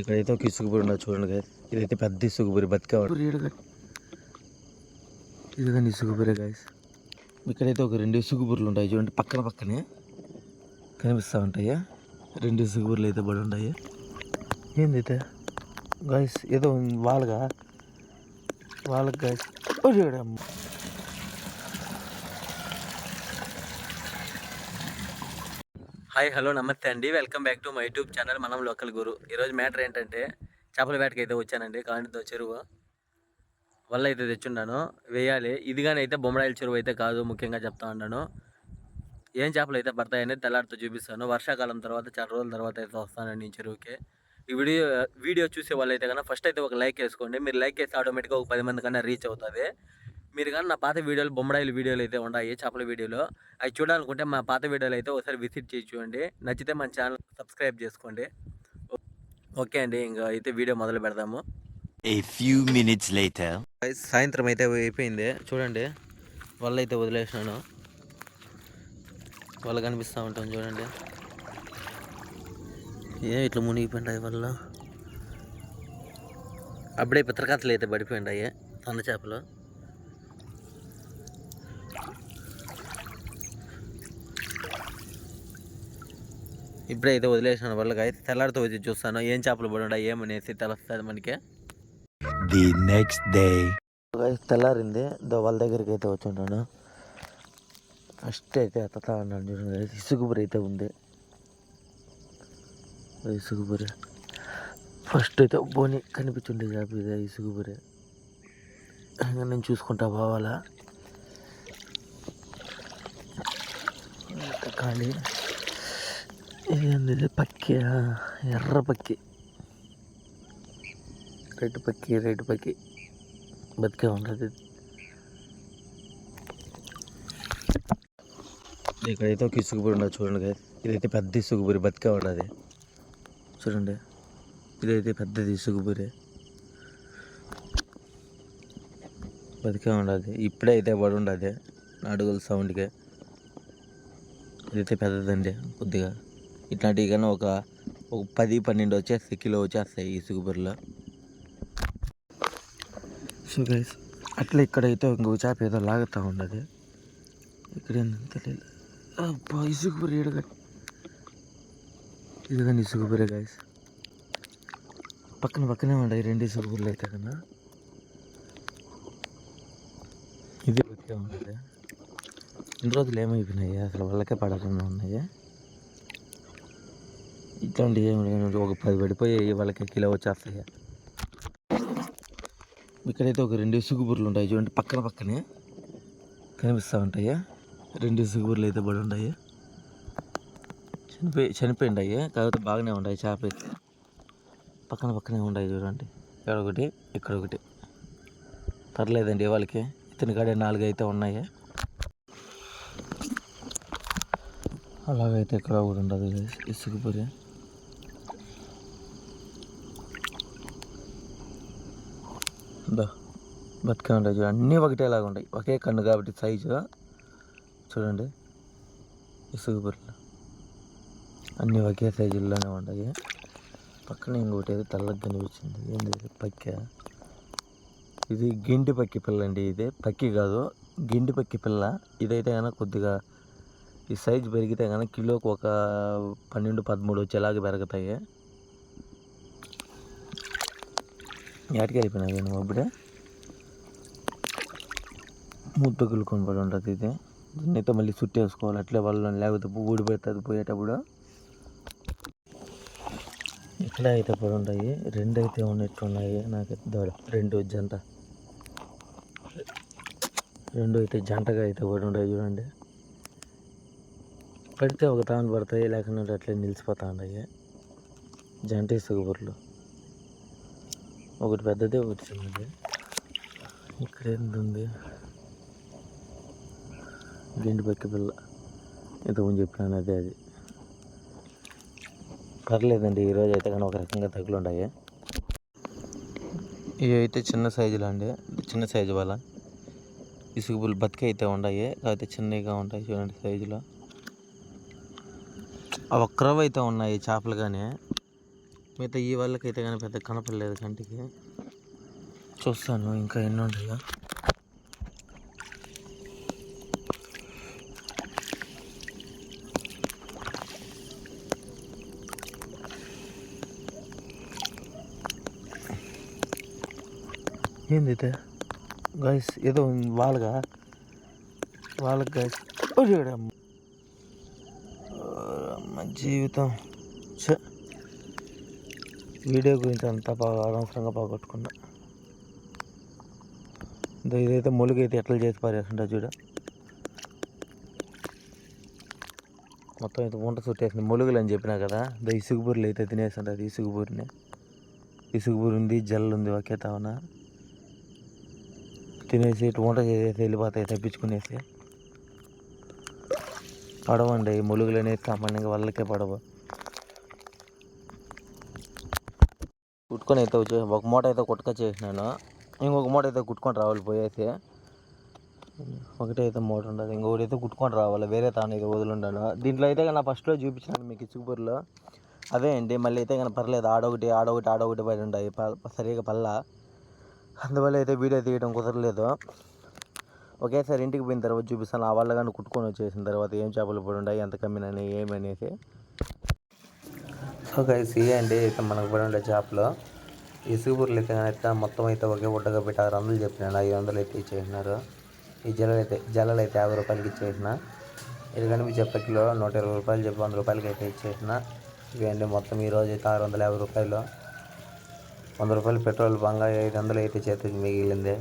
ఇక్కడైతే ఒక ఇసుగుబురి ఉండదు చూడండి. ఇదైతే పెద్ద ఇసుగుబురి బతికేవాడు ఇది కానీ ఇసుగుబురే గాయస్ ఇక్కడైతే ఒక రెండు ఇసుగుబుర్లు ఉంటాయి చూడండి పక్కన పక్కనే కనిపిస్తూ ఉంటాయి? రెండు ఇసుగుబుర్లు అయితే పడి ఉంటాయి. ఏందైతే? గాయస్ ఏదో వాళ్ళగా వాళ్ళకి గాయస్ హాయ్ హలో నమస్తే అండి. Welcome back to my YouTube channel మనం లోకల్ గురు. ఈరోజు మ్యాటర్ ఏంటంటే చేపల వేటకి అయితే వచ్చానండి కాంటితో చెరువు. వల్ల అయితే తెచ్చున్నాను. వేయాలి. ఇదిగానైతే బొమ్మడాయిల చెరువు అయితే కాదు ముఖ్యంగా చెప్తా ఉన్నాను. ఏం చేపలు అయితే పడతాయని తెల్లారితో చూపిస్తాను. వర్షాకాలం తర్వాత చాలా రోజుల తర్వాత అయితే వస్తానండి ఈ చెరువుకి. ఈ వీడియో వీడియో చూసే వాళ్ళు అయితే కన్నా ఫస్ట్ అయితే ఒక లైక్ వేసుకోండి. మీరు లైక్ వేస్తే ఆటోమేటిక్గా ఒక పది మంది కన్నా రీచ్ అవుతుంది మీరు కానీ నా పాత వీడియోలు బొమ్మడాయిల వీడియోలు అయితే ఉన్నాయి చేపల వీడియోలు అవి చూడాలనుకుంటే మా పాత వీడియోలు అయితే ఒకసారి విజిట్ చేసి చూడండి. నచ్చితే మన ఛానల్ సబ్స్క్రైబ్ చేసుకోండి. ఓకే అండి ఇంకా అయితే వీడియో మొదలు పెడదాము. A few minutes later. సాయంత్రం అయితే అయిపోయింది. చూడండి వల్ల అయితే వదిలేసినాను. వల్ల కనిపిస్తూ ఉంటాం చూడండి. ఏ ఇట్లా మునిగిపోయిండాయి వల్ల? అప్పుడే పిత్రకాతలు అయితే పడిపోయిండాయి తొండ చేపలు. ఇప్పుడే అయితే వదిలేసినాను వాళ్ళకి. అయితే తెల్లారితో వచ్చి చూస్తాను. ఏం చేపలు పడి ఏమనేసి తెలుస్తుంది మనకి. The next day. తెల్లారింది. దో వాళ్ళ దగ్గరికి అయితే వచ్చి ఉంటాను ఫస్ట్ అయితే ఎత్తుతా ఉన్నాను చూడండి. ఇసుగుబురి అయితే ఉంది ఇసుగుబురి. ఫస్ట్ అయితే బోని కనిపించుండే చేప ఇదే ఇసుగుబురి. ఇంకా నేను చూసుకుంటా పోవాలా. ఇంకా ఖాళీ. ఏంది ఇది పక్కి ఎర్ర పక్కి రెడ్ పక్కి రెడ్ పక్కి బతికే ఉంటుంది ఇక్కడైతే ఒక ఇసుగుబురి ఉండదు చూడండి ఇదైతే పెద్ద ఇసుగుబురి బతికే ఉండదు చూడండి ఇదైతే పెద్దది ఇసుగుబురి బతికే ఉండదు ఇప్పుడే అయితే పడి ఉండదు అడుగుల సౌండ్కి ఇదైతే పెద్దదండి కొద్దిగా ఇట్లాంటివి కానీ ఒక ఒక పది పన్నెండు వచ్చేస్తాయి కిలో వచ్చేస్తాయి ఇసుక బుర్రలో. సో గైస్ అట్లా ఇక్కడైతే ఇంకో చేప ఏదో లాగుతూ ఉండదు ఇక్కడ ఏందో తెలియదు. అబ్బా ఇసుగుబురి ఏడుగా ఇది కానీ బుర్ర గైస్ పక్కన పక్కనే ఉన్నాయి రెండు ఇసుగుబుర్లు అయితే కన్నా. ఇది బతికే ఉండదు ఇన్ని రోజులు ఏమైపోయినాయి? అసలు వాళ్ళకే పడకుండా ఉన్నాయి? ఇట్లాంటివి ఏమి ఒక పది పడిపోయి వాళ్ళకి కిలో వచ్చేస్తాయి. ఇక్కడైతే ఒక రెండు ఇసుగుబుర్లు ఉంటాయి. చూడండి పక్కన పక్కనే కనిపిస్తూ ఉంటాయి. రెండు ఇసుగుబుర్లు అయితే పడి ఉంటాయి. చనిపోయి చనిపోయిండాయి కాకపోతే బాగానే ఉన్నాయి చేప అయితే పక్కన పక్కనే ఉన్నాయి చూడండి. ఇక్కడ ఒకటి ఇక్కడ ఒకటి. పర్లేదండి వాళ్ళకి. ఇతని కాడే నాలుగు అయితే ఉన్నాయి. అలాగైతే ఇక్కడ కూడా ఉండదు ఇసుగుబురి. దా బతికే ఉంటాయి చూడండి అన్నీ ఒకటేలాగా ఉంటాయి. ఒకే కన్ను కాబట్టి సైజు చూడండి. ఇసుగు బుర్రలు అన్నీ ఒకే సైజుల్లోనే ఉంటాయి. పక్కన ఇంకోటి ఏదో తెల్లగా కనిపించింది. ఏంది పక్క. ఇది గిండి పక్కి పిల్ల అండి ఇది. పక్కి కాదు గిండి పక్కి పిల్ల. ఇదైతే కనుక కొద్దిగా ఈ సైజు పెరిగితే కనుక కిలోకి ఒక పన్నెండు పదమూడు వచ్చేలాగా పెరుగుతాయి. ఎక్కడికి వెళ్ళిపోయినా నువ్వు అప్పుడే మూత పగులుకొని పడి ఉంటుంది ఇది. దీన్నైతే అయితే మళ్ళీ చుట్టేసుకోవాలి అట్లే వాళ్ళు లేకపోతే ఊడిపోతుంది పోయేటప్పుడు. ఇక్కడ అయితే పడి ఉంటాయి రెండు అయితే ఉన్నట్టు ఉన్నాయి నాకు దోడ రెండు జంట. రెండు అయితే జంటగా అయితే పడి ఉంటాయి చూడండి. పడితే ఒక తాను పడతాయి. లేకుండా అట్లే నిలిచిపోతా ఉంటాయి జంట ఇసుగుబుర్లు ఒకటి పెద్దది ఒకటి చిన్నది. ఇక్కడ ఎంత ఉంది గిండి పక్క పిల్ల. ఇంతకుముందు చెప్పినాను అదే అది. పర్లేదండి ఈరోజు అయితే కానీ ఒక రకంగా తగులు ఉన్నాయి. ఇవి అయితే చిన్న సైజులు అండి. చిన్న సైజు వల్ల ఇసుగుబులు బతికి అయితే ఉన్నాయి కాకపోతే చిన్నవిగా ఉంటాయి చూడండి సైజులో. అవి ఒక్కరవి అయితే ఉన్నాయి చేపలు కానీ. మిగతా ఈ వాళ్ళకైతే కానీ పెద్ద కనపడలేదు కంటికి. చూస్తాను ఇంకా ఎన్ని ఉంటాయో. ఏంది ఇది? గైస్ ఏదో వాళ్ళగా? వాళ్ళకి గైస్ అమ్మ. అమ్మ జీవితం. ఛ. వీడియో గురించి అంతా బాగా అనవసరంగా పోగొట్టుకున్నా ఇదో ఇదైతే మొలుగైతే ఎట్లా చేసి పారేస్తుంటా చూడ. మొత్తం అయితే వంట చుట్టేసింది. మొలుగులు అని చెప్పినా కదా ఇదో ఇసుగుబూరులు అయితే తినేస్తుంటుంది ఇసుగుబూరిని ఇసుగుబూరు ఉంది జల్లు ఉంది ఒకే తావన. తినేసి ఇటు వంట చేసేసి వెళ్ళిపోతాయి తప్పించుకునేసి. పడవండి ఈ మొలుగులు అనేది సామాన్యంగా వాళ్ళకే పడవ. కుట్టుకొని అయితే వచ్చి ఒక మూట అయితే కుట్టుకొచ్చేసినాను ఇంకొక మూట అయితే కుట్టుకొని రావాలి పోయేసి. ఒకటి అయితే మూట ఉండదు ఇంకొకటి అయితే కుట్టుకొని రావాలి వేరే తాను అయితే వదులుండాను దీంట్లో అయితే కన్నా ఫస్ట్లో చూపించినాను మీకు ఇసుగుపూరిలో అదే అండి మళ్ళీ అయితే కానీ పర్లేదు ఆడొకటి ఆడొకటి ఆడొకటి పడి ఉంటాయి ప- సరిగా పల్ల అందువల్ల అయితే వీడియో తీయడం కుదరలేదు. ఒకేసారి ఇంటికి పోయిన తర్వాత చూపిస్తాను ఆ వాళ్ళ కానీ కుట్టుకొని వచ్చేసిన తర్వాత ఏం చేపలు పడి ఉండాయి ఎంత కమ్మినని ఏమనేసి. సో గైస్ ఇవే అండి అయితే మనకు పడి ఉండే చేపలు ఇసుగుబూర్లు అయితే మొత్తం అయితే ఒకే బుట్టగా పెట్టి ఆరు వందలు చెప్పినాను. ఐదు వందలు అయితే ఇచ్చేసినారు. ఈ జలలు అయితే జలలు అయితే యాభై రూపాయలకి ఇచ్చేసిన. ఇది కనిపించే కిలో నూట ఇరవై రూపాయలు చెప్పి వంద రూపాయలకి అయితే ఇచ్చేసిన. ఇవి అండి మొత్తం ఈ రోజు అయితే ఆరు వందల యాభై రూపాయలు. వంద రూపాయలు పెట్రోల్ బంగా ఐదు వందలు అయితే చేతికి మిగిలింది.